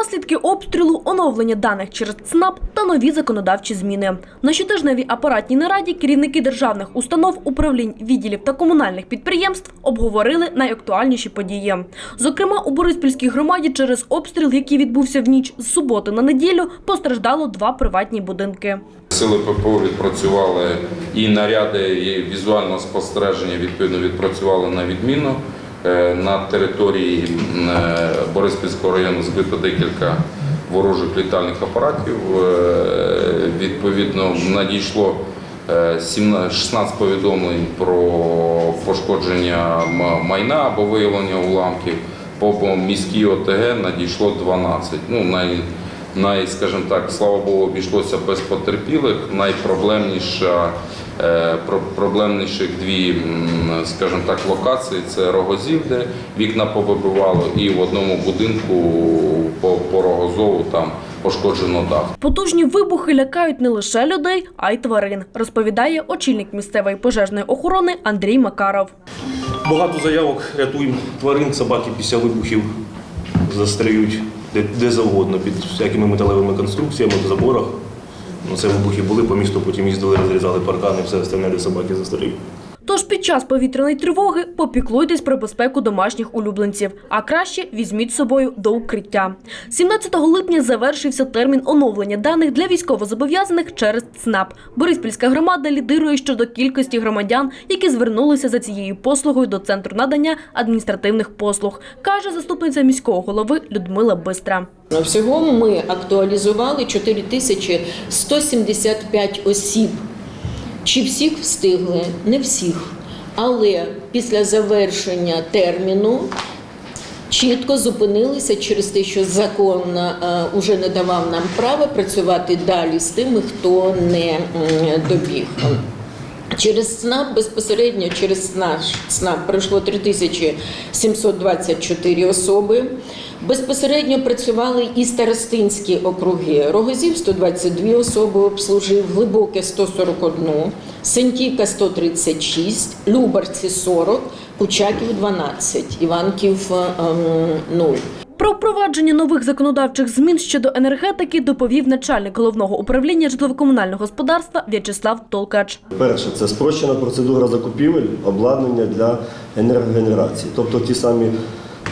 Наслідки обстрілу, оновлення даних через ЦНАП та нові законодавчі зміни. На щотижневій апаратній нараді керівники державних установ, управлінь, відділів та комунальних підприємств обговорили найактуальніші події. Зокрема, у Бориспільській громаді через обстріл, який відбувся в ніч з суботи на неділю, постраждало два приватні будинки. Сили ППО відпрацювали і наряди і візуального спостереження відповідно відпрацювали на відміну. Е, На території е, Бориспільського району збито декілька ворожих літальних апаратів. Е, Відповідно, надійшло е, 17 16 повідомлень про пошкодження майна або виявлення уламків. По міській ОТГ надійшло 12. Ну, най, най, скажімо так, слава Богу, обійшлося без потерпілих. Найпроблемніша, про- проблемніших дві, скажімо так, локації це Рогозів, де вікна повибивало, і в одному будинку по, по Рогозову там пошкоджено дах. Потужні вибухи лякають не лише людей, а й тварин, розповідає очільник місцевої пожежної охорони Андрій Макаров. Багато заявок рятуємо тварин, собаки після вибухів застряють де, де завгодно, під всякими металевими конструкціями, в заборах. Ну, це вибухи були, по місту потім їздили, розрізали паркани, все остальне, де собаки застряють. Тож під час повітряної тривоги попіклуйтесь про безпеку домашніх улюбленців, а краще візьміть з собою до укриття. 17 липня завершився термін оновлення даних для військовозобов'язаних через ЦНАП. Бориспільська громада лідирує щодо кількості громадян, які звернулися за цією послугою до центру надання адміністративних послуг, каже заступниця міського голови Людмила Бистра. Всього ми актуалізували 4175 осіб. Чи всіх встигли? Не всіх. Але після завершення терміну чітко зупинилися через те, що закон вже не давав нам права працювати далі з тими, хто не добіг. Через СНАП безпосередньо через наш СНАП пройшло 3724 особи. Безпосередньо працювали і старостинські округи. Рогозів 122 особи обслужив, Глибоке 141, Сентівка 136, Любарці 40, Кучаків 12, Іванків ем, 0. Про впровадження нових законодавчих змін щодо енергетики доповів начальник головного управління житлово-комунального господарства В'ячеслав Толкач. Перше, це спрощена процедура закупівель обладнання для енергогенерації. Тобто ті самі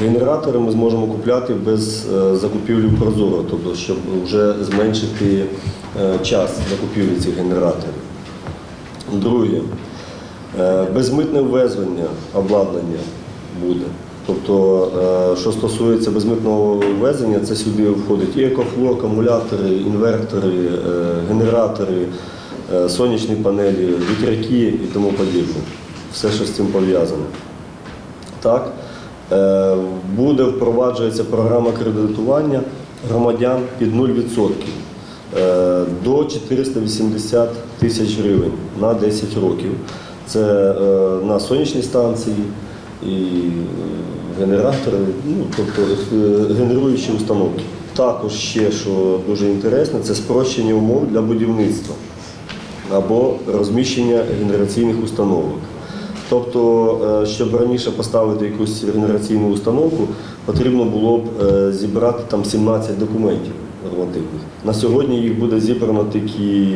генератори ми зможемо купляти без е, закупівлі Прозоро, тобто щоб вже зменшити е, час закупівлі цих генераторів. Друге, е, безмитне ввезення обладнання буде. Тобто, е, що стосується безмитного ввезення, це сюди входить і екофло, акумулятори, інвертори, е, генератори, е, сонячні панелі, вітряки і тому подібне. Все, що з цим пов'язане. Так, буде впроваджується програма кредитування громадян під 0% е, до 480 тисяч гривень на 10 років. Це на сонячні станції і е, генератори, ну, тобто е, генеруючі установки. Також ще, що дуже інтересно, це спрощення умов для будівництва або розміщення генераційних установок. Тобто, е, щоб раніше поставити якусь генераційну установку, потрібно було б зібрати там 17 документів нормативних. На сьогодні їх буде зібрано тільки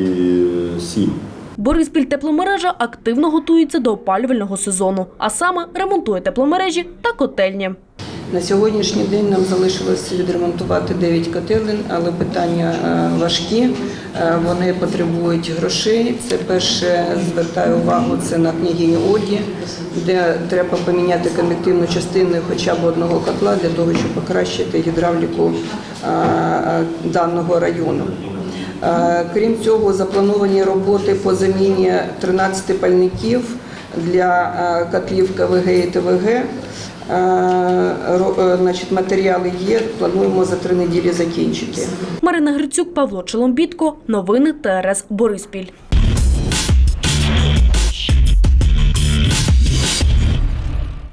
7. Бориспіль тепломережа активно готується до опалювального сезону, а саме ремонтує тепломережі та котельні. На сьогоднішній день нам залишилося відремонтувати 9 котелень, але питання е, важкі. Е, Вони потребують грошей. Це перше звертаю увагу. Це на княгині Оді, де треба поміняти конвективну частину хоча б одного котла для того, щоб покращити гідравліку е, даного району. Е, Крім цього, заплановані роботи по заміні 13 пальників для е, котлів КВГ і ТВГ. Е, Значить, матеріали є. Плануємо за три неділі закінчити. Марина Грицюк, Павло Челомбітко. Новини ТРС Бориспіль.